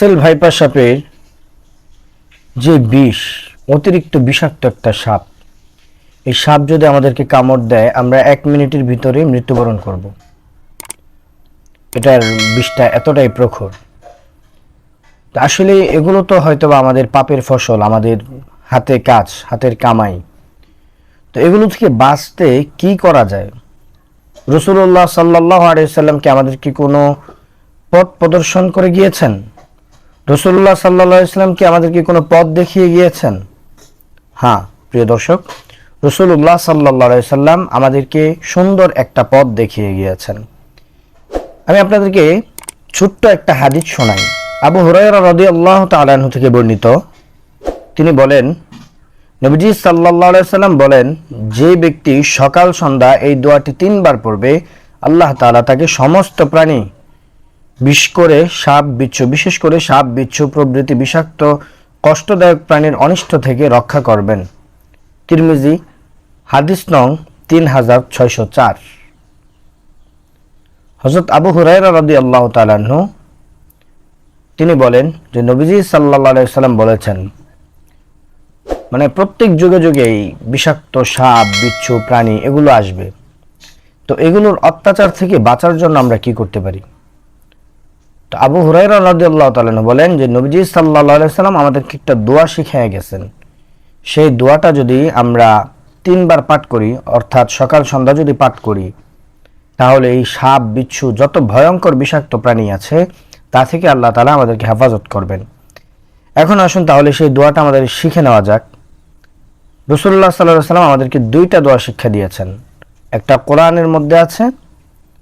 Sell viper সাপের যে বিষ, অতিরিক্ত বিষাক্ত একটা সাপ, এই সাপ যদি আমাদেরকে কামড় দেয়, আমরা এক মিনিটের ভিতরে মৃত্যুবরণ করব। এটার বিষটা এতটাই প্রখর। আসলে এগুলো তো হয়তো আমাদের পাপের ফসল, আমাদের হাতে কাজ, হাতের কামাই। তো এগুলো থেকে বাঁচতে কি করা যায়? রসুল্লাহ সাল্লাহ আলিয়াল্লামকে আমাদের কি কোনো পথ প্রদর্শন করে গিয়েছেন? রসুল্লাহ সাল্লাহ ইসলাম কি আমাদেরকে কোনো পথ দেখিয়ে গিয়েছেন? হ্যাঁ প্রিয় দর্শক রসুল্লাহ সাল্লাহ সাল্লাম আমাদেরকে সুন্দর একটা পথ দেখিয়ে গিয়েছেন। আমি আপনাদেরকে ছোট্ট একটা হাদিস শোনাই। আবু হুরায়রা রদি আল্লাহ তালাহু থেকে বর্ণিত। তিনি বলেন, নবীজি সাল্লাহ সাল্লাম বলেন, যে ব্যক্তি সকাল সন্ধ্যা এই দোয়াটি তিনবার পড়বে, আল্লাহ তাআলা তাকে সমস্ত প্রাণী বিষ করে সাপ বিচ্ছু, বিশেষ করে সাপ বিচ্ছু প্রভৃতি বিষাক্ত, কষ্টদায়ক প্রাণীর অনিষ্ট থেকে রক্ষা করবেন। তিরমিজি, হাদিস নং তিন হাজার ছয়শো চার। হজরত আবু হুরাইরা রদি আল্লাহ তালাহু তিনি বলেন যে নবীজি সাল্লাহ সাল্লাম বলেছেন মানে প্রত্যেক যুগে যুগে এই বিষাক্ত সাপ, বিচ্ছু প্রাণী এগুলো আসবে। তো এগুলোর অত্যাচার থেকে বাঁচার জন্য আমরা কি করতে পারি? তো আবু হুরাইরা রাদিয়াল্লাহু তাআলা বলেন যে নবীজি সাল্লাল্লাহু সাল্লাম আমাদেরকে একটা দোয়া শিখিয়ে গেছেন। সেই দোয়াটা যদি আমরা তিনবার পাঠ করি, অর্থাৎ সকাল সন্ধ্যা যদি পাঠ করি, তাহলে এই সাপ, বিচ্ছু যত ভয়ঙ্কর বিষাক্ত প্রাণী আছে, তা থেকে আল্লাহ তালা আমাদেরকে হেফাজত করবেন। এখন আসুন তাহলে সেই দোয়াটা আমাদের শিখে নেওয়া যাক। রসুল্লাহ সাল্লাহ সাল্লাম আমাদেরকে দুইটা দোয়া শিক্ষা দিয়েছেন। একটা কোরআনের মধ্যে আছে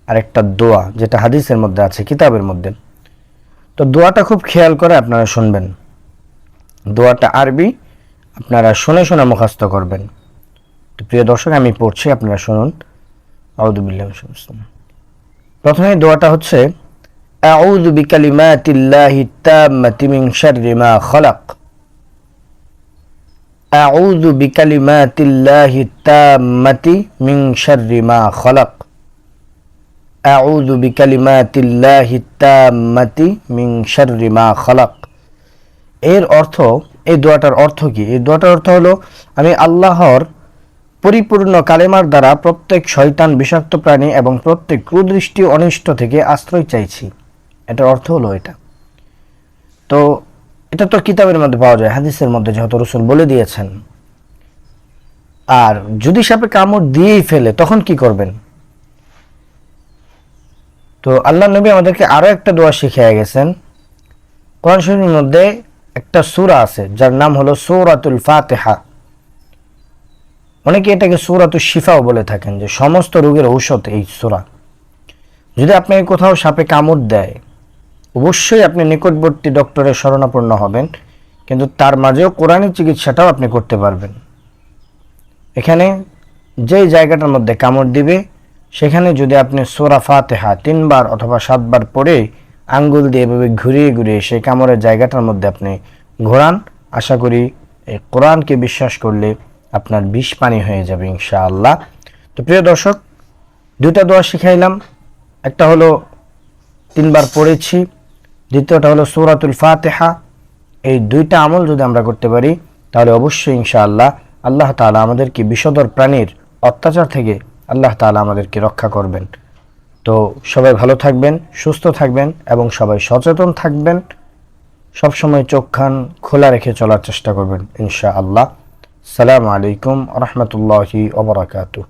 আর একটা দোয়া, যেটা হাদিসের মধ্যে আছে, কিতাবের মধ্যে। তো দোয়াটা খুব খেয়াল করে আপনারা শুনবেন। দোয়াটা আরবি, আপনারা শুনে শুনে মুখস্থ করবেন। তো প্রিয় দর্শক, আমি পড়ছি, আপনারা শুনুন। আউদুবিল্লাহ প্রথমে দোয়াটা হচ্ছে, আউযু বিকালিমাতিল্লাহি তাম্মাতি মিন শাররি মা খালাক। আউযু বিকালিমাতিল্লাহি তাম্মাতি মিন শাররি মা খালাক আউযু বিকালিমাতিল্লাহি তাম্মাতি মিন শাররি মা খালাক। এর অর্থ, এই দোয়াটার অর্থ কি? এই দোয়াটার অর্থ হলো, আমি আল্লাহর পরিপূর্ণ কালেমার দ্বারা প্রত্যেক শয়তান, বিষাক্ত প্রাণী এবং প্রত্যেক কুদৃষ্টি অনিষ্ট থেকে আশ্রয় চাইছি। এটার অর্থ হলো এটা। তো এটা তো কিতাবের মধ্যে পাওয়া যায়, হাদিসের মধ্যে যেহেতু রসুল বলে দিয়েছেন। আর যদি সাপে কামড় দিয়েই ফেলে, তখন কি করবেন? তো আল্লাহ নবী আমাদেরকে আরও একটা দোয়া শিখিয়ে গেছেন। কোরআন শরীফের মধ্যে একটা সূরা আছে, যার নাম হলো সূরাতুল ফাতেহা। অনেকে এটাকে সূরাতুল শিফাও বলে থাকেন, যে সমস্ত রোগের ঔষধ এই সুরা। যদি আপনাকে কোথাও সাপে কামড় দেয়, অবশ্যই আপনি নিকটবর্তী ডক্টরের শরণাপন্ন হবেন, কিন্তু তার মাঝেও কোরআনী চিকিৎসাটাও আপনি করতে পারবেন। এখানে যেই জায়গাটার মধ্যে কামড় দিবে সেখানে যদি আপনি সোরা ফাতেহা তিনবার অথবা সাতবার পরে আঙ্গুল দিয়ে এভাবে ঘুরিয়ে ঘুরিয়ে সেই কামড়ের জায়গাটার মধ্যে আপনি ঘোরান, আশা করি এই কোরআনকে বিশ্বাস করলে আপনার বিষ পানি হয়ে যাবে ইনশাআল্লাহ। তো প্রিয় দর্শক, দুইটা দোয়া শিখাইলাম। একটা হলো তিনবার পড়েছি, দ্বিতীয়টা হলো সূরাতুল ফাতিহা। এই দুইটা আমল যদি আমরা করতে পারি, তাহলে অবশ্যই ইনশাআল্লাহ আল্লাহ তাআলা আমাদেরকে বিষদর প্রাণীর অত্যাচার থেকে আল্লাহ তালা আমাদেরকে রক্ষা করবেন। তো সবাই ভালো থাকবেন, সুস্থ থাকবেন এবং সবাই সচেতন থাকবেন। সবসময় চোখ খান খোলা রেখে চলার চেষ্টা করবেন ইনশা আল্লাহ সালামু আলাইকুম রহমতুল্লাহি ওবরাকাতুহ